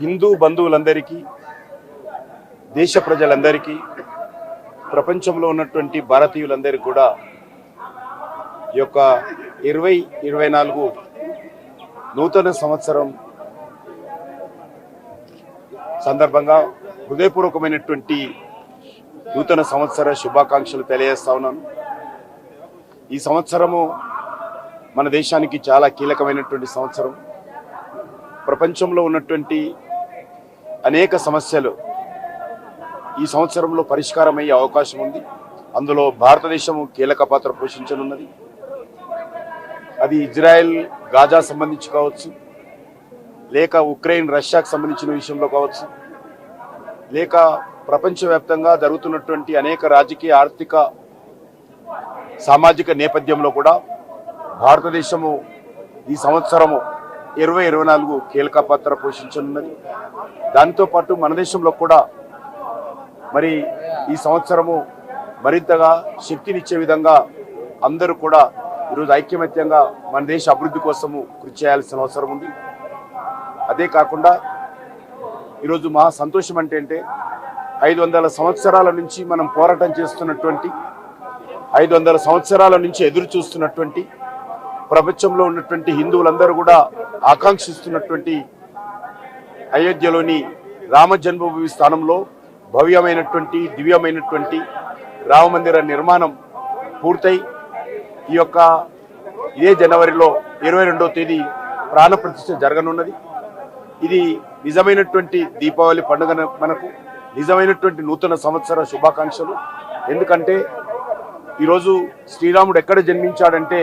హిందూ బంధువులందరికీ దేశ ప్రజలందరికీ ప్రపంచంలో ఉన్నటువంటి భారతీయులందరికీ కూడా ఈ యొక్క ఇరవై ఇరవై నాలుగు నూతన సంవత్సరం సందర్భంగా హృదయపూర్వకమైనటువంటి నూతన సంవత్సర శుభాకాంక్షలు తెలియజేస్తా ఉన్నాను. ఈ సంవత్సరము మన దేశానికి చాలా కీలకమైనటువంటి సంవత్సరం. ప్రపంచంలో ఉన్నటువంటి అనేక సమస్యలు ఈ సంవత్సరంలో పరిష్కారమయ్యే అవకాశం ఉంది. అందులో భారతదేశము కీలక పాత్ర పోషించనున్నది. అది ఇజ్రాయెల్ గాజా సంబంధించి కావచ్చు లేక ఉక్రెయిన్ రష్యాకు సంబంధించిన విషయంలో కావచ్చు లేక ప్రపంచవ్యాప్తంగా జరుగుతున్నటువంటి అనేక రాజకీయ ఆర్థిక సామాజిక నేపథ్యంలో కూడా భారతదేశము ఈ సంవత్సరము ఇరవై ఇరవై నాలుగు కీలక పాత్ర పోషించనున్నది. దాంతోపాటు మన దేశంలో కూడా మరి ఈ సంవత్సరము మరింతగా శక్తినిచ్చే విధంగా అందరూ కూడా ఈరోజు ఐక్యమత్యంగా మన దేశ అభివృద్ధి కోసము కృషి చేయాల్సిన అవసరం ఉంది. అదే కాకుండా ఈరోజు మహా సంతోషం అంటే అంటే ఐదు వందల సంవత్సరాల నుంచి మనం పోరాటం చేస్తున్నటువంటి ఐదు వందల సంవత్సరాల నుంచి ఎదురు చూస్తున్నటువంటి ప్రపంచంలో ఉన్నటువంటి హిందువులందరూ కూడా ఆకాంక్షిస్తున్నటువంటి అయోధ్యలోని రామ జన్మభూమి స్థానంలో భవ్యమైనటువంటి దివ్యమైనటువంటి రామమందిర నిర్మాణం పూర్తయి ఈ యొక్క ఇదే జనవరిలో ఇరవై రెండవ తేదీ ప్రాణప్రతిష్ఠ జరగనున్నది. ఇది నిజమైనటువంటి దీపావళి పండుగ మనకు నిజమైనటువంటి నూతన సంవత్సర శుభాకాంక్షలు. ఎందుకంటే ఈరోజు శ్రీరాముడు ఎక్కడ జన్మించాడంటే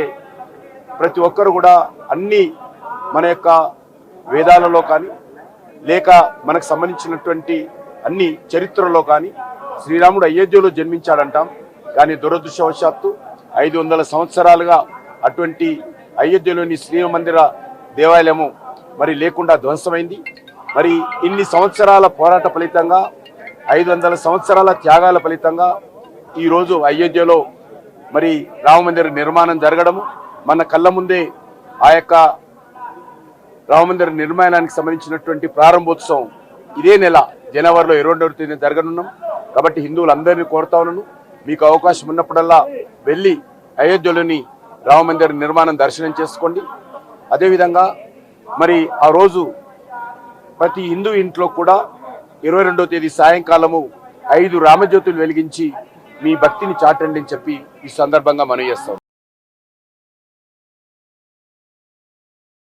ప్రతి ఒక్కరు కూడా అన్ని మన యొక్క వేదాలలో కానీ లేక మనకు సంబంధించినటువంటి అన్ని చరిత్రలో కానీ శ్రీరాముడు అయోధ్యలో జన్మించాడంటాం. కానీ దురదృష్టవశాత్తు ఐదు వందల సంవత్సరాలుగా అటువంటి అయోధ్యలోని శ్రీమందిర దేవాలయము మరి లేకుండా ధ్వంసమైంది. మరి ఇన్ని సంవత్సరాల పోరాట ఫలితంగా ఐదు వందల సంవత్సరాల త్యాగాల ఫలితంగా ఈరోజు అయోధ్యలో మరి రామమందిర నిర్మాణం జరగడము. మన కళ్ళ ముందే ఆ యొక్క రామమందిర నిర్మాణానికి సంబంధించినటువంటి ప్రారంభోత్సవం ఇదే నెల జనవరిలో ఇరవై రెండవ తేదీన జరగనున్నాం. కాబట్టి హిందువులందరినీ కోరుతా ఉన్నాను. మీకు అవకాశం ఉన్నప్పుడల్లా వెళ్ళి అయోధ్యలోని రామమందిర నిర్మాణం దర్శనం చేసుకోండి. అదేవిధంగా మరి ఆ రోజు ప్రతి హిందూ ఇంట్లో కూడా ఇరవై రెండవ తేదీ సాయంకాలము ఐదు రామజ్యోతులు వెలిగించి మీ భక్తిని చాటండి అని చెప్పి ఈ సందర్భంగా మనం చేస్తాం.